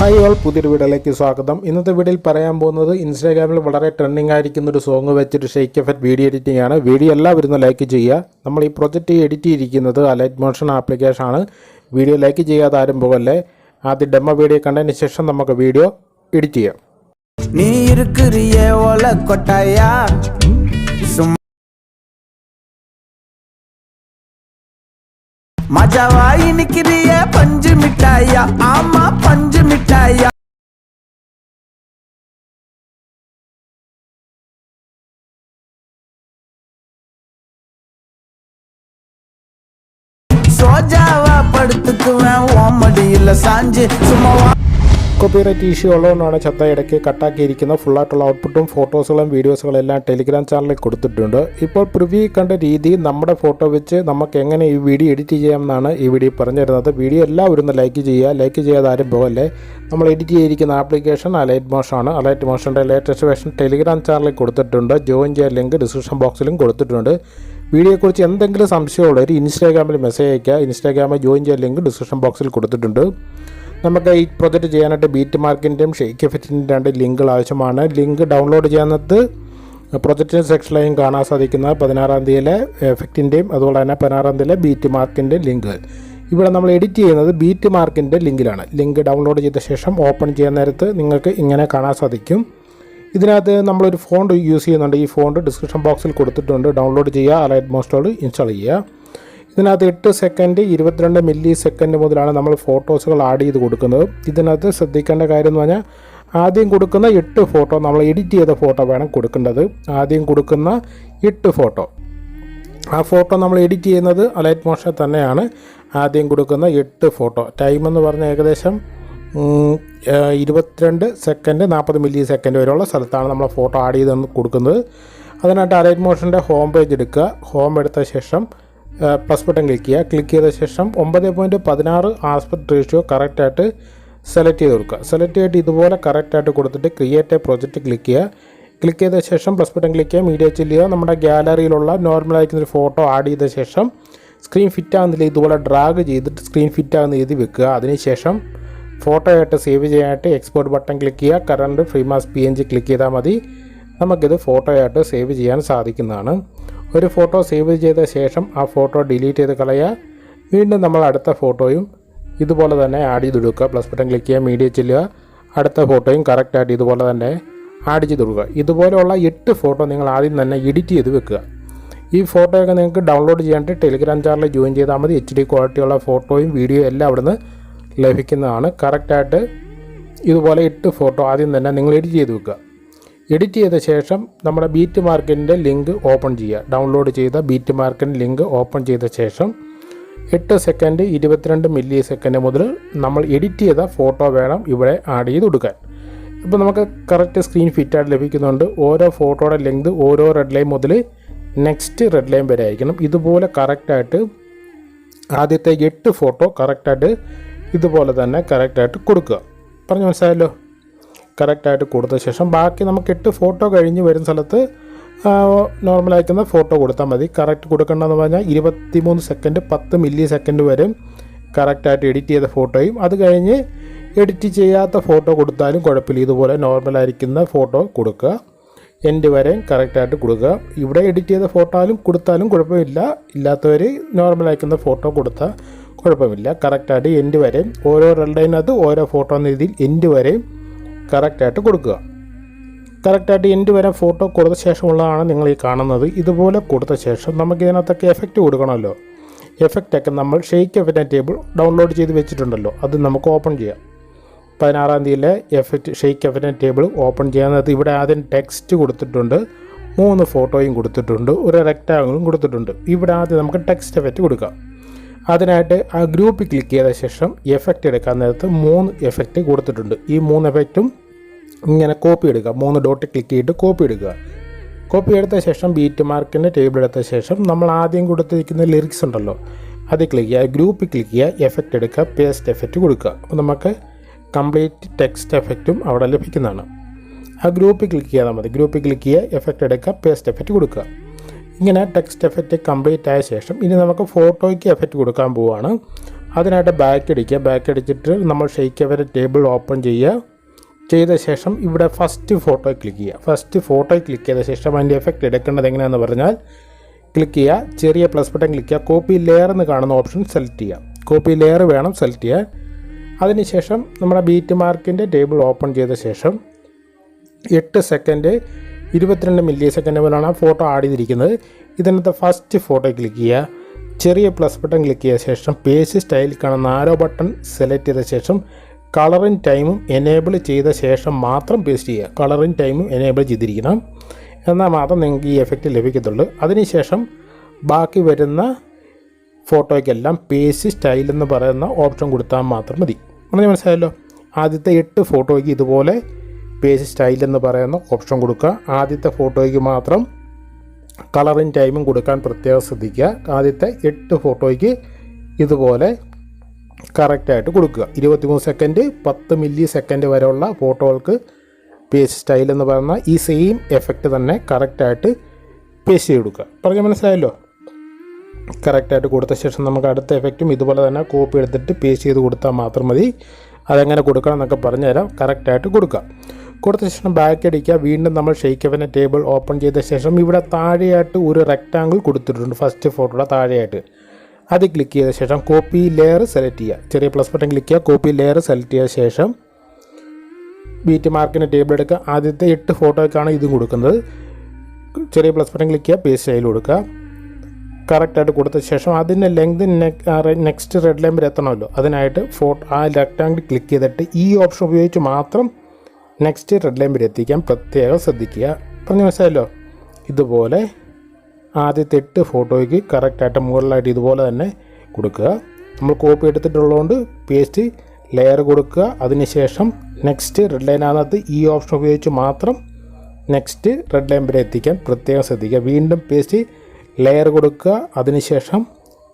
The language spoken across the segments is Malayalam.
ഹായ് ഓൾ പുതിയൊരു വീഡിയോയിലേക്ക് സ്വാഗതം. ഇന്നത്തെ വീഡിയോയിൽ പറയാൻ പോകുന്നത് ഇൻസ്റ്റാഗ്രാമിൽ വളരെ ട്രെൻഡിങ് ആയിരിക്കുന്ന ഒരു സോങ് വെച്ചിട്ട് ഷെയ്ക്ക് എഫക്റ്റ് വീഡിയോ എഡിറ്റിംഗ് ആണ്. വീഡിയോ എല്ലാവരും ലൈക്ക് ചെയ്യുക. നമ്മൾ ഈ പ്രൊജക്റ്റ് എഡിറ്റ് ചെയ്തിരിക്കുന്നത് അലൈറ്റ് മോഷൻ ആപ്ലിക്കേഷൻ ആണ്. വീഡിയോ ലൈക്ക് ചെയ്യാതെ ആരും പോകല്ലേ? ആദ്യം ഡെമോ വീഡിയോ കണ്ടതിന് ശേഷം നമുക്ക് വീഡിയോ എഡിറ്റ് ചെയ്യാം. நீ மஜாவாய் நிக்கிறிய பஞ்சு மிட்டாயா? ஆமா பஞ்சு மிட்டாயா? சோஜாவா படுத்துக்குவேன் ஓமடியில் சாஞ்சு சும்மாவா കോപ്പിറൈറ്റ് ഇഷ്യൂ ഉള്ളതുകൊണ്ടാണ് ചത്ത ഇടയ്ക്ക് കട്ടാക്കിയിരിക്കുന്ന ഫുള്ളായിട്ടുള്ള ഔട്ട്പുട്ടും ഫോട്ടോസുകളും വീഡിയോസുകളും എല്ലാം ടെലിഗ്രാം ചാനലിൽ കൊടുത്തിട്ടുണ്ട്. ഇപ്പോൾ പ്രിവ്യൂ കണ്ട രീതി നമ്മുടെ ഫോട്ടോ വെച്ച് നമുക്ക് എങ്ങനെ ഈ വീഡിയോ എഡിറ്റ് ചെയ്യാമെന്നാണ് ഈ വീഡിയോ പറഞ്ഞു തരുന്നത്. വീഡിയോ എല്ലാവരും ഒന്ന് ലൈക്ക് ചെയ്യുക. ലൈക്ക് ചെയ്യാതെ ആരും പോകല്ലേ. നമ്മൾ എഡിറ്റ് ചെയ്തിരിക്കുന്ന ആപ്ലിക്കേഷൻ അലൈറ്റ് മോഷാണ് അലൈറ്റ് മോഷന്റെ ലേറ്റസ്റ്റ് വേർഷൻ ടെലിഗ്രാം ചാനലിൽ കൊടുത്തിട്ടുണ്ട്. ജോയിൻ ചെയ്യാൻ ലിങ്ക് ഡിസ്ക്രിപ്ഷൻ ബോക്സിലും കൊടുത്തിട്ടുണ്ട്. വീഡിയോയെക്കുറിച്ച് എന്തെങ്കിലും സംശയമുള്ളവർ ഇൻസ്റ്റാഗ്രാമിൽ മെസ്സേജ് അയയ്ക്കുക. ഇൻസ്റ്റാഗ്രാമിൽ ജോയിൻ ചെയ്യാൻ ലിങ്ക് ഡിസ്ക്രിപ്ഷൻ ബോക്സിൽ കൊടുത്തിട്ടുണ്ട്. നമുക്ക് ഈ പ്രൊജക്റ്റ് ചെയ്യാനായിട്ട് ബീറ്റ് മാർക്കിന്റെയും ഷെയ്ക്ക് എഫക്റ്റിന്റെയും രണ്ട് ലിങ്കുകൾ ആവശ്യമാണ്. ലിങ്ക് ഡൗൺലോഡ് ചെയ്യുന്നത് പ്രൊജക്റ്റ് സെക്ഷനിലായും കാണാൻ സാധിക്കുന്ന പതിനാറാം തീയതിയിലെ എഫക്റ്റിന്റെയും അതുപോലെ തന്നെ പതിനാറാം തീയതിയിലെ ബീറ്റ് മാർക്കിന്റെ ലിങ്ക് ഇവിടെ നമ്മൾ എഡിറ്റ് ചെയ്യുന്നത് ബീറ്റ് മാർക്കിന്റെ ലിങ്കിലാണ്. ലിങ്ക് ഡൗൺലോഡ് ചെയ്ത ശേഷം ഓപ്പൺ ചെയ്യാൻ നേരത്ത് നിങ്ങൾക്ക് ഇങ്ങനെ കാണാൻ സാധിക്കും. ഇതിനകത്ത് നമ്മളൊരു ഫോണ്ട് യൂസ് ചെയ്യുന്നുണ്ട്. ഈ ഫോണ്ട് ഡിസ്ക്രിപ്ഷൻ ബോക്സിൽ കൊടുത്തിട്ടുണ്ട്. ഡൗൺലോഡ് ചെയ്യുക അലൈറ്റ് മോസ്റ്റോട് ഇൻസ്റ്റാൾ ചെയ്യുക. ഇതിനകത്ത് എട്ട് സെക്കൻഡ് ഇരുപത്തിരണ്ട് മില്ലി സെക്കൻഡ് മുതലാണ് നമ്മൾ ഫോട്ടോസുകൾ ആഡ് ചെയ്ത് കൊടുക്കുന്നത്. ഇതിനകത്ത് ശ്രദ്ധിക്കേണ്ട കാര്യം എന്ന് പറഞ്ഞാൽ ആദ്യം കൊടുക്കുന്ന എട്ട് ഫോട്ടോ നമ്മൾ എഡിറ്റ് ചെയ്ത ഫോട്ടോ വേണം കൊടുക്കേണ്ടത്. ആദ്യം കൊടുക്കുന്ന എട്ട് ഫോട്ടോ ആ ഫോട്ടോ നമ്മൾ എഡിറ്റ് ചെയ്യുന്നത് അലൈറ്റ് മോഷൻ തന്നെയാണ്. ആദ്യം കൊടുക്കുന്ന എട്ട് ഫോട്ടോ ടൈം എന്ന് പറഞ്ഞാൽ ഏകദേശം ഇരുപത്തിരണ്ട് സെക്കൻഡ് നാൽപ്പത് മില്ലി സെക്കൻഡ് വരെയുള്ള സ്ഥലത്താണ് നമ്മൾ ഫോട്ടോ ആഡ് ചെയ്ത് കൊടുക്കുന്നത്. അതിനായിട്ട് അലൈറ്റ് മോഷന്റെ ഹോം പേജ് എടുക്കുക. ഹോം എടുത്ത ശേഷം പ്ലസ് ബട്ടൺ ക്ലിക്ക് ചെയ്യുക. ക്ലിക്ക് ചെയ്ത ശേഷം ഒമ്പത് പോയിന്റ് പതിനാറ് ആസ്പെക്ട് റേഷ്യോ കറക്റ്റായിട്ട് സെലക്ട് ചെയ്ത് കൊടുക്കുക. സെലക്ട് ചെയ്തിട്ട് ഇതുപോലെ കറക്റ്റായിട്ട് കൊടുത്തിട്ട് ക്രിയേറ്റ് എ പ്രോജക്റ്റ് ക്ലിക്ക് ചെയ്യുക. ക്ലിക്ക് ചെയ്ത ശേഷം പ്ലസ് ബട്ടൺ ക്ലിക്ക് ചെയ്യുക. മീഡിയ ചില്ല് ചെയ്യുക. നമ്മുടെ ഗ്യാലറിയിലുള്ള നോർമൽ ആയിരിക്കുന്ന ഒരു ഫോട്ടോ ആഡ് ചെയ്ത ശേഷം സ്ക്രീൻ ഫിറ്റ് ആകുന്നില്ല ഇതുപോലെ ഡ്രാഗ് ചെയ്തിട്ട് സ്ക്രീൻ ഫിറ്റ് ആകുന്ന രീതി വെക്കുക. അതിനുശേഷം ഫോട്ടോ ആയിട്ട് സേവ് ചെയ്യാനായിട്ട് എക്സ്പോർട്ട് ബട്ടൺ ക്ലിക്ക് ചെയ്യുക. Current frame as P N G click ചെയ്താൽ മതി. നമുക്കിത് ഫോട്ടോ ആയിട്ട് സേവ് ചെയ്യാൻ സാധിക്കുന്നതാണ്. ഒരു ഫോട്ടോ സേവ് ചെയ്ത ശേഷം ആ ഫോട്ടോ ഡിലീറ്റ് ചെയ്ത് കളയുക വീണ്ടും നമ്മൾ അടുത്ത ഫോട്ടോയും ഇതുപോലെ തന്നെ ആഡ് ചെയ്ത് കൊടുക്കുക പ്ലസ് ബട്ടൺ ക്ലിക്ക് ചെയ്യുക മീഡിയ ചെല്ലുക. അടുത്ത ഫോട്ടോയും കറക്റ്റായിട്ട് ഇതുപോലെ തന്നെ ആഡ് ചെയ്ത് കൊടുക്കുക ഇതുപോലെയുള്ള എട്ട് ഫോട്ടോ നിങ്ങൾ ആദ്യം തന്നെ എഡിറ്റ് ചെയ്ത് വെക്കുക. ഈ ഫോട്ടോയൊക്കെ നിങ്ങൾക്ക് ഡൗൺലോഡ് ചെയ്യാനായിട്ട് ടെലിഗ്രാം ചാനലിൽ ജോയിൻ ചെയ്താൽ മതി. എച്ച് ഡി ക്വാളിറ്റിയുള്ള ഫോട്ടോയും വീഡിയോ എല്ലാം അവിടുന്ന് ലഭിക്കുന്നതാണ്. കറക്റ്റായിട്ട് ഇതുപോലെ എട്ട് ഫോട്ടോ ആദ്യം തന്നെ നിങ്ങൾ എഡിറ്റ് ചെയ്ത് വെക്കുക. എഡിറ്റ് ചെയ്ത ശേഷം നമ്മുടെ ബീറ്റ് മാർക്കിന്റെ ലിങ്ക് ഓപ്പൺ ചെയ്യുക. ഡൗൺലോഡ് ചെയ്ത ബീറ്റ് മാർക്കിന്റെ ലിങ്ക് ഓപ്പൺ ചെയ്ത ശേഷം എട്ട് സെക്കൻഡ് ഇരുപത്തിരണ്ട് മില്ലി സെക്കൻഡ് മുതൽ നമ്മൾ എഡിറ്റ് ചെയ്ത ഫോട്ടോ വേണം ഇവിടെ ആഡ് ചെയ്ത് കൊടുക്കാൻ. ഇപ്പോൾ നമുക്ക് കറക്റ്റ് സ്ക്രീൻ ഫിറ്റായിട്ട് ലഭിക്കുന്നുണ്ട്. ഓരോ ഫോട്ടോയുടെ ലെങ്ത് ഓരോ റെഡ് ലൈൻ മുതൽ നെക്സ്റ്റ് റെഡ് ലൈൻ വരെ ആയിരിക്കണം. ഇതുപോലെ കറക്റ്റായിട്ട് ആദ്യത്തെ എട്ട് ഫോട്ടോ കറക്റ്റായിട്ട് ഇതുപോലെ തന്നെ കറക്റ്റായിട്ട് കൊടുക്കുക. പറഞ്ഞു മനസ്സിലായല്ലോ? കറക്റ്റായിട്ട് കൊടുത്ത ശേഷം ബാക്കി നമുക്ക് എട്ട് ഫോട്ടോ കഴിഞ്ഞ് വരുന്ന സ്ഥലത്ത് നോർമൽ അയക്കുന്ന ഫോട്ടോ കൊടുത്താൽ മതി. കറക്റ്റ് കൊടുക്കേണ്ടതെന്ന് പറഞ്ഞാൽ ഇരുപത്തിമൂന്ന് സെക്കൻഡ് പത്ത് മില്ലി സെക്കൻഡ് വരും കറക്റ്റായിട്ട് എഡിറ്റ് ചെയ്ത ഫോട്ടോയും അത് കഴിഞ്ഞ് എഡിറ്റ് ചെയ്യാത്ത ഫോട്ടോ കൊടുത്താലും കുഴപ്പമില്ല. ഇതുപോലെ നോർമൽ ആയിരിക്കുന്ന ഫോട്ടോ കൊടുക്കുക എൻഡ് വരെ കറക്റ്റായിട്ട് കൊടുക്കുക ഇവിടെ എഡിറ്റ് ചെയ്ത ഫോട്ടോയിലും കൊടുത്താലും കുഴപ്പമില്ല. ഇല്ലാത്തവർ നോർമൽ അയക്കുന്ന ഫോട്ടോ കൊടുത്താൽ കുഴപ്പമില്ല. കറക്റ്റായിട്ട് എൻഡ് വരെ ഓരോ റെഡൈനകത്ത് ഓരോ ഫോട്ടോ എന്ന രീതിയിൽ എൻഡ് വരെ കറക്റ്റായിട്ട് കൊടുക്കുക. കറക്റ്റായിട്ട് എൻഡ് വരെ ഫോട്ടോ കൊടുത്ത ശേഷമുള്ളതാണ് നിങ്ങൾ ഈ കാണുന്നത്. ഇതുപോലെ കൊടുത്ത ശേഷം നമുക്ക് ഇതിനകത്തൊക്കെ എഫക്റ്റ് കൊടുക്കണമല്ലോ എഫക്റ്റൊക്കെ നമ്മൾ ഷെയ്ക്ക് എഫക്റ്റ് ടേബിൾ ഡൗൺലോഡ് ചെയ്ത് വെച്ചിട്ടുണ്ടല്ലോ. അത് നമുക്ക് ഓപ്പൺ ചെയ്യാം. പതിനാറാം തീയതിയിലെ effect shake effect table open ചെയ്യാനകത്ത് ഇവിടെ ആദ്യം ടെക്സ്റ്റ് കൊടുത്തിട്ടുണ്ട്. മൂന്ന് ഫോട്ടോയും കൊടുത്തിട്ടുണ്ട്. ഒരു റെക്റ്റാങ്കിളും കൊടുത്തിട്ടുണ്ട്. ഇവിടെ ആദ്യം നമുക്ക് ടെക്സ്റ്റ് എഫക്റ്റ് കൊടുക്കാം. അതിനായിട്ട് ആ ഗ്രൂപ്പിൽ ക്ലിക്ക് ചെയ്ത ശേഷം എഫക്റ്റ് എടുക്കാൻ നേരത്ത് മൂന്ന് എഫക്റ്റ് കൊടുത്തിട്ടുണ്ട്. ഈ മൂന്ന് എഫക്റ്റും ഇങ്ങനെ കോപ്പി എടുക്കുക. മൂന്ന് ഡോട്ട് ക്ലിക്ക് ചെയ്തിട്ട് കോപ്പി എടുക്കുക. കോപ്പി എടുത്ത ശേഷം ബീറ്റ് മാർക്കിന്റെ ടേബിൾ എടുത്ത ശേഷം നമ്മൾ ആദ്യം കൊടുത്തിരിക്കുന്ന ലിറിക്സ് ഉണ്ടല്ലോ അത് ക്ലിക്ക് ചെയ്യുക. ഗ്രൂപ്പിൽ ക്ലിക്ക് ചെയ്യുക എഫക്റ്റ് എടുക്കുക പേസ്റ്റ് എഫക്റ്റ് കൊടുക്കുക. അപ്പോൾ നമുക്ക് കംപ്ലീറ്റ് ടെക്സ്റ്റ് എഫക്റ്റും അവിടെ ലഭിക്കുന്നതാണ്. ആ ഗ്രൂപ്പിൽ ക്ലിക്ക് ചെയ്താൽ മതി. ഗ്രൂപ്പിൽ ക്ലിക്ക് ചെയ്യുക എഫക്റ്റ് എടുക്കുക പേസ്റ്റ് എഫക്റ്റ് കൊടുക്കുക. ഇങ്ങനെ ടെക്സ്റ്റ് എഫക്റ്റ് കംപ്ലീറ്റ് ആയ ശേഷം ഇനി നമുക്ക് ഫോട്ടോയ്ക്ക് എഫക്റ്റ് കൊടുക്കാൻ പോവുകയാണ് അതിനായിട്ട് ബാക്ക് അടിക്കുക. ബാക്ക് അടിച്ചിട്ട് നമ്മൾ ഷെയ്ക്ക് അവരെ ടേബിൾ ഓപ്പൺ ചെയ്യുക. ചെയ്ത ശേഷം ഇവിടെ ഫസ്റ്റ് ഫോട്ടോ ക്ലിക്ക് ചെയ്യുക. ഫസ്റ്റ് ഫോട്ടോ ക്ലിക്ക് ചെയ്ത ശേഷം അതിന്റെ എഫക്റ്റ് എടുക്കേണ്ടത് എങ്ങനെയാണെന്ന് പറഞ്ഞാൽ ക്ലിക്ക് ചെയ്യുക. ചെറിയ പ്ലസ് ബട്ടൺ ക്ലിക്ക് ചെയ്യുക. കോപ്പി ലെയർ എന്ന് കാണുന്ന ഓപ്ഷൻ സെലക്ട് ചെയ്യുക. കോപ്പി ലെയർ വേണം സെലക്ട് ചെയ്യാൻ. അതിനുശേഷം നമ്മുടെ ബീറ്റ് മാർക്കിന്റെ ടേബിൾ ഓപ്പൺ ചെയ്ത ശേഷം എട്ട് സെക്കൻഡ് ഇരുപത്തിരണ്ട് മില്ലി സെക്കൻഡ് ആ ഫോട്ടോ ആഡ് ചെയ്തിരിക്കുന്നത്. ഇതിനകത്ത് ഫസ്റ്റ് ഫോട്ടോ ക്ലിക്ക് ചെയ്യുക. ചെറിയ പ്ലസ് ബട്ടൺ ക്ലിക്ക് ചെയ്ത ശേഷം പേജ് സ്റ്റൈൽ കാണുന്ന ആരോ ബട്ടൺ സെലക്ട് ചെയ്ത ശേഷം കളറും ടൈമും എനേബിൾ ചെയ്ത ശേഷം മാത്രം പേസ്റ്റ് ചെയ്യുക. കളറും ടൈമും എനേബിൾ ചെയ്തിരിക്കണം. എന്നാൽ മാത്രം നിങ്ങൾക്ക് ഈ എഫക്റ്റ് ലഭിക്കത്തുള്ളൂ. അതിനുശേഷം ബാക്കി വരുന്ന ഫോട്ടോയ്ക്കെല്ലാം പേസ്റ്റ് സ്റ്റൈൽ എന്ന് പറയുന്ന ഓപ്ഷൻ കൊടുത്താൽ മാത്രം മതി. അങ്ങനെ മനസ്സിലായല്ലോ? ആദ്യത്തെ എട്ട് ഫോട്ടോയ്ക്ക് ഇതുപോലെ പേജ് സ്റ്റൈൽ എന്ന് പറയുന്ന ഓപ്ഷൻ കൊടുക്കുക. ആദ്യത്തെ ഫോട്ടോയ്ക്ക് മാത്രം കളറിങ് ടൈമും കൊടുക്കാൻ പ്രത്യേകം ശ്രദ്ധിക്കുക. ആദ്യത്തെ എട്ട് ഫോട്ടോയ്ക്ക് ഇതുപോലെ കറക്റ്റായിട്ട് കൊടുക്കുക. ഇരുപത്തിമൂന്ന് സെക്കൻഡ് പത്ത് മില്ലി സെക്കൻഡ് വരെയുള്ള ഫോട്ടോകൾക്ക് പേജ് സ്റ്റൈൽ എന്ന് പറയുന്ന ഈ സെയിം എഫക്റ്റ് തന്നെ കറക്റ്റായിട്ട് പേസ്റ്റ് ചെയ്ത് കൊടുക്കുക. പറഞ്ഞാൽ മനസ്സിലായല്ലോ? കറക്റ്റായിട്ട് കൊടുത്ത ശേഷം നമുക്ക് അടുത്ത എഫക്റ്റും ഇതുപോലെ തന്നെ കോപ്പി എടുത്തിട്ട് പേസ്റ്റ് ചെയ്ത് കൊടുത്താൽ മാത്രം മതി. അതെങ്ങനെ കൊടുക്കണം എന്നൊക്കെ പറഞ്ഞുതരാം. കറക്റ്റായിട്ട് കൊടുക്കുക. കൊടുത്ത ശേഷം ബാക്ക് അടിക്കുക. വീണ്ടും നമ്മൾ ഷെയ്ക്ക് അവന്റെ ടേബിൾ ഓപ്പൺ ചെയ്ത ശേഷം ഇവിടെ താഴെയായിട്ട് ഒരു റെക്റ്റാങ്കിൾ കൊടുത്തിട്ടുണ്ട്. ഫസ്റ്റ് ഫോട്ടോയുടെ താഴെയായിട്ട്. അത് ക്ലിക്ക് ചെയ്ത ശേഷം കോപ്പി ലെയർ സെലക്ട് ചെയ്യുക. ചെറിയ പ്ലസ് ബട്ടൺ ക്ലിക്ക് ചെയ്യുക. കോപ്പി ലെയർ സെലക്ട് ചെയ്ത ശേഷം ബീറ്റ് മാർക്കിന്റെ ടേബിൾ എടുക്കുക. ആദ്യത്തെ എട്ട് ഫോട്ടോയ്ക്കാണ് ഇതും കൊടുക്കുന്നത്. ചെറിയ പ്ലസ് ബട്ടൺ ക്ലിക്ക് ചെയ്യുക. പേസ്റ്റ് അതിൽ കൊടുക്കുക. കറക്റ്റായിട്ട് കൊടുത്ത ശേഷം അതിന്റെ ലെങ്ത് നെക്സ്റ്റ് റെഡ് ലൈൻ വരെ എത്തണമല്ലോ. അതിനായിട്ട് ഫോട്ടോ ആ റെക്റ്റാങ്കിൾ ക്ലിക്ക് ചെയ്തിട്ട് ഈ ഓപ്ഷൻ ഉപയോഗിച്ച് മാത്രം നെക്സ്റ്റ് റെഡ് ലൈൻ വരെ എത്തിക്കാൻ പ്രത്യേകം ശ്രദ്ധിക്കുക. പറഞ്ഞു മനസ്സിലായല്ലോ? ഇതുപോലെ ആദ്യത്തെ എട്ട് ഫോട്ടോയ്ക്ക് കറക്റ്റായിട്ട് മുകളിലായിട്ട് ഇതുപോലെ തന്നെ കൊടുക്കുക. നമ്മൾ കോപ്പി എടുത്തിട്ടുള്ളതുകൊണ്ട് പേസ്റ്റ് ലെയർ കൊടുക്കുക. അതിനുശേഷം നെക്സ്റ്റ് റെഡ് ലൈനകത്ത് ഈ ഓപ്ഷൻ ഉപയോഗിച്ച് മാത്രം നെക്സ്റ്റ് റെഡ് ലൈൻ വരെ എത്തിക്കാൻ പ്രത്യേകം ശ്രദ്ധിക്കുക. വീണ്ടും പേസ്റ്റ് ലെയർ കൊടുക്കുക. അതിനുശേഷം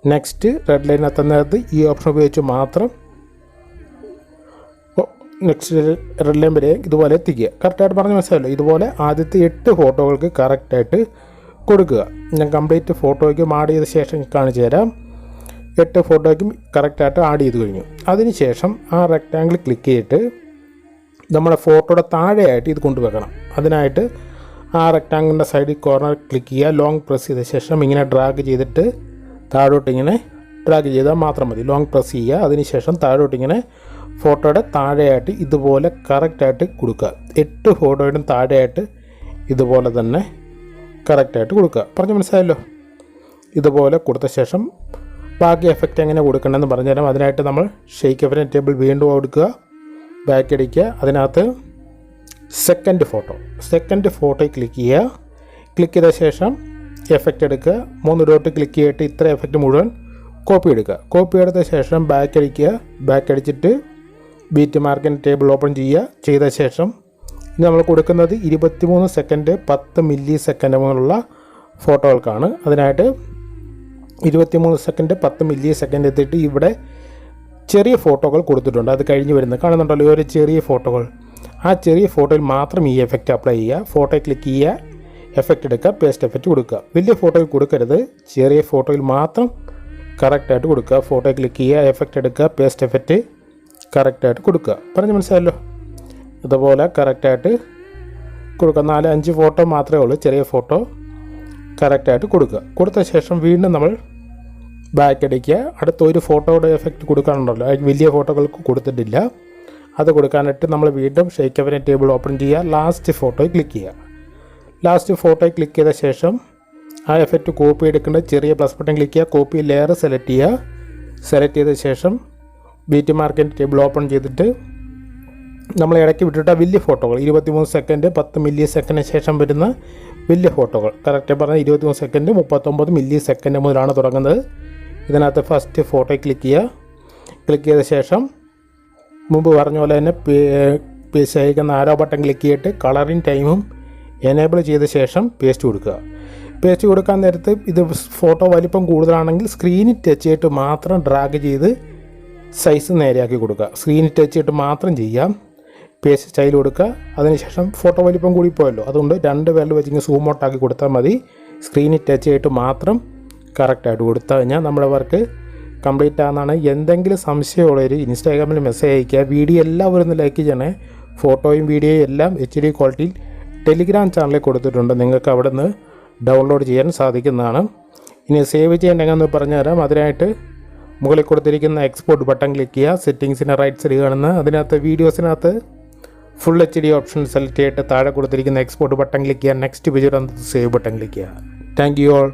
നെക്സ്റ്റ് റെഡ് എത്തുന്നിടത്ത് ഈ ഓപ്ഷൻ ഉപയോഗിച്ച് മാത്രം നെക്സ്റ്റ് റെഡ് ലൈൻ വരെ ഇതുപോലെ എത്തിക്കുക. കറക്റ്റായിട്ട് പറഞ്ഞ മനസ്സിലല്ലോ ഇതുപോലെ ആദ്യത്തെ എട്ട് ഫോട്ടോകൾക്ക് കറക്റ്റായിട്ട് കൊടുക്കുക. ഞാൻ കംപ്ലീറ്റ് ഫോട്ടോയ്ക്ക് ആഡ് ചെയ്ത ശേഷം കാണിച്ചു തരാം. എട്ട് ഫോട്ടോയ്ക്കും കറക്റ്റായിട്ട് ആഡ് ചെയ്ത് കഴിഞ്ഞു. അതിനുശേഷം ആ റെക്റ്റാങ്കിൾ ക്ലിക്ക് ചെയ്തിട്ട് നമ്മുടെ ഫോട്ടോയുടെ താഴെയായിട്ട് ഇത് കൊണ്ടുവെക്കണം. അതിനായിട്ട് ആ റെക്റ്റാങ്കിളിന്റെ സൈഡിൽ കോർണർ ക്ലിക്ക് ചെയ്യുക. ലോങ് പ്രസ് ചെയ്ത ശേഷം ഇങ്ങനെ ഡ്രാഗ് ചെയ്തിട്ട് താഴോട്ട് ഇങ്ങനെ ഡ്രാഗ് ചെയ്താൽ മാത്രം മതി. ലോങ് പ്രസ് ചെയ്യുക. അതിനുശേഷം താഴോട്ട് ഇങ്ങനെ ഫോട്ടോയുടെ താഴെയായിട്ട് ഇതുപോലെ കറക്റ്റായിട്ട് കൊടുക്കുക. എട്ട് ഫോട്ടോയുടെ താഴെയായിട്ട് ഇതുപോലെ തന്നെ കറക്റ്റായിട്ട് കൊടുക്കുക. പറഞ്ഞ് മനസ്സിലായല്ലോ? ഇതുപോലെ കൊടുത്ത ശേഷം ബാക്കി എഫക്റ്റ് എങ്ങനെ കൊടുക്കണമെന്ന് പറഞ്ഞുതരാം. അതിനായിട്ട് നമ്മൾ ഷെയ്ക്ക് എഫിനെ ടേബിൾ വീണ്ടും കൊടുക്കുക ബാക്ക് അടിക്കുക. അതിനകത്ത് സെക്കൻഡ് ഫോട്ടോ സെക്കൻഡ് ഫോട്ടോയിൽ ക്ലിക്ക് ചെയ്യുക. ക്ലിക്ക് ചെയ്ത ശേഷം എഫക്റ്റ് എടുക്കുക. മൂന്ന് ഡോട്ട് ക്ലിക്ക് ചെയ്തിട്ട് ഇത്ര എഫക്റ്റ് മുഴുവൻ കോപ്പി എടുക്കുക. കോപ്പി എടുത്ത ശേഷം ബാക്ക് അടിക്കുക. ബാക്ക് അടിച്ചിട്ട് ബീറ്റ് മാർക്കിന്റെ ടേബിൾ ഓപ്പൺ ചെയ്യുക. ചെയ്ത ശേഷം ഇനി നമ്മൾ കൊടുക്കുന്നത് ഇരുപത്തിമൂന്ന് സെക്കൻഡ് പത്ത് മില്ലി സെക്കൻഡ് മുതലുള്ള ഫോട്ടോകൾക്കാണ്. അതിനായിട്ട് ഇരുപത്തിമൂന്ന് സെക്കൻഡ് പത്ത് മില്ലി സെക്കൻഡ് എത്തിയിട്ട് ഇവിടെ ചെറിയ ഫോട്ടോകൾ കൊടുത്തിട്ടുണ്ട്. അത് കഴിഞ്ഞ് വരുന്നത് കാണുന്നുണ്ടല്ലോ ഒരു ചെറിയ ഫോട്ടോകൾ. ആ ചെറിയ ഫോട്ടോയിൽ മാത്രം ഈ എഫക്റ്റ് അപ്ലൈ ചെയ്യുക. ഫോട്ടോ ക്ലിക്ക് ചെയ്യുക എഫക്റ്റ് എടുക്കുക പേസ്റ്റ് എഫക്റ്റ് കൊടുക്കുക. വലിയ ഫോട്ടോയിൽ കൊടുക്കരുത്. ചെറിയ ഫോട്ടോയിൽ മാത്രം കറക്റ്റായിട്ട് കൊടുക്കുക. ഫോട്ടോ ക്ലിക്ക് ചെയ്യുക എഫക്റ്റ് എടുക്കുക പേസ്റ്റ് എഫക്റ്റ് കറക്റ്റായിട്ട് കൊടുക്കുക. പറഞ്ഞ് മനസ്സിലായല്ലോ? ഇതുപോലെ കറക്റ്റായിട്ട് കൊടുക്കുക. നാല് അഞ്ച് ഫോട്ടോ മാത്രമേ ഉള്ളൂ. ചെറിയ ഫോട്ടോ കറക്റ്റായിട്ട് കൊടുക്കുക. കൊടുത്ത ശേഷം വീണ്ടും നമ്മൾ ബാക്ക് അടിക്കുക അടുത്ത ഒരു ഫോട്ടോയുടെ എഫക്റ്റ് കൊടുക്കാനുണ്ടല്ലോ. വലിയ ഫോട്ടോകൾക്ക് കൊടുത്തിട്ടില്ല. അത് കൊടുക്കാനായിട്ട് നമ്മൾ വീണ്ടും ഷെയ്ക്ക് അവനെ ടേബിൾ ഓപ്പൺ ചെയ്യുക. ലാസ്റ്റ് ഫോട്ടോയിൽ ക്ലിക്ക് ചെയ്യുക. ലാസ്റ്റ് ഫോട്ടോയിൽ ക്ലിക്ക് ചെയ്ത ശേഷം ആ എഫക്റ്റ് കോപ്പി എടുക്കേണ്ട ചെറിയ പ്ലസ് ബട്ടൺ ക്ലിക്ക് ചെയ്യുക. കോപ്പി ലെയർ സെലക്ട് ചെയ്യുക. സെലക്ട് ചെയ്ത ശേഷം ബീറ്റ് മാർക്കിന്റെ ടേബിൾ ഓപ്പൺ ചെയ്തിട്ട് നമ്മൾ ഇടയ്ക്ക് വിട്ടിട്ട വലിയ ഫോട്ടോകൾ ഇരുപത്തിമൂന്ന് സെക്കൻഡ് പത്ത് മില്ലി സെക്കൻഡിന് ശേഷം വരുന്ന വലിയ ഫോട്ടോകൾ കറക്റ്റ് പറഞ്ഞാൽ ഇരുപത്തിമൂന്ന് സെക്കൻഡ് മുപ്പത്തൊമ്പത് മില്ലി സെക്കൻഡ് മുതലാണ് തുടങ്ങുന്നത്. ഇതിനകത്ത് ഫസ്റ്റ് ഫോട്ടോ ക്ലിക്ക് ചെയ്യുക. ക്ലിക്ക് ചെയ്ത ശേഷം മുമ്പ് പറഞ്ഞ പോലെ തന്നെ പേസ്റ്റ് അയക്കുന്ന ആരോ ബട്ടൺ ക്ലിക്ക് ചെയ്തിട്ട് കളറിങ് ടൈമും എനേബിൾ ചെയ്ത ശേഷം പേസ്റ്റ് കൊടുക്കുക. പേസ്റ്റ് കൊടുക്കാൻ നേരത്ത് ഇത് ഫോട്ടോ വലിപ്പം കൂടുതലാണെങ്കിൽ സ്ക്രീനിൽ ടച്ച് ചെയ്തിട്ട് മാത്രം ഡ്രാഗ് ചെയ്ത് സൈസ് നേരെയാക്കി കൊടുക്കുക. സ്ക്രീനിൽ ടച്ച് ചെയ്തിട്ട് മാത്രം ചെയ്യാം പേസ്റ്റ് സ്റ്റൈൽ കൊടുക്കുക. അതിനുശേഷം ഫോട്ടോ വലിപ്പം കൂടി പോയല്ലോ. അതുകൊണ്ട് രണ്ട് വിരൽ വെച്ചിങ്ങനെ സൂം ഔട്ട് ആക്കി കൊടുത്താൽ മതി. സ്ക്രീനിൽ ടച്ച് ചെയ്തിട്ട് മാത്രം കറക്റ്റായിട്ട് കൊടുത്തു കഴിഞ്ഞാൽ നമ്മുടെ വർക്ക് കംപ്ലീറ്റ് ആണെന്നാണ്. എന്തെങ്കിലും സംശയമുള്ളവർ ഇൻസ്റ്റാഗ്രാമിൽ മെസ്സേജ് അയയ്ക്കുക. വീഡിയോ എല്ലാം ഒന്ന് ലൈക്ക് ചെയ്യണേ. ഫോട്ടോയും വീഡിയോയും എല്ലാം എച്ച് ഡി ക്വാളിറ്റിയിൽ ടെലിഗ്രാം ചാനലിൽ കൊടുത്തിട്ടുണ്ട്. നിങ്ങൾക്ക് അവിടെ നിന്ന് ഡൗൺലോഡ് ചെയ്യാൻ സാധിക്കുന്നതാണ്. ഇനി സേവ് ചെയ്യേണ്ട എങ്ങനെയെന്ന് പറഞ്ഞുതരാം. അതിനായിട്ട് മുകളിൽ കൊടുത്തിരിക്കുന്ന എക്സ്പോർട്ട് ബട്ടൺ ക്ലിക്ക് ചെയ്യുക. സെറ്റിങ്സിന്റെ റൈറ്റ് സൈഡ് കാണുന്ന അതിനകത്ത് വീഡിയോസിനകത്ത് full H D option select ചെയ്തിട്ട് താഴെ കൊടുത്തിരിക്കുന്ന എക്സ്പോർട്ട് ബട്ടൺ ക്ലിക്ക് ചെയ്യുക. Next page save button click ചെയ്യുക. Thank you all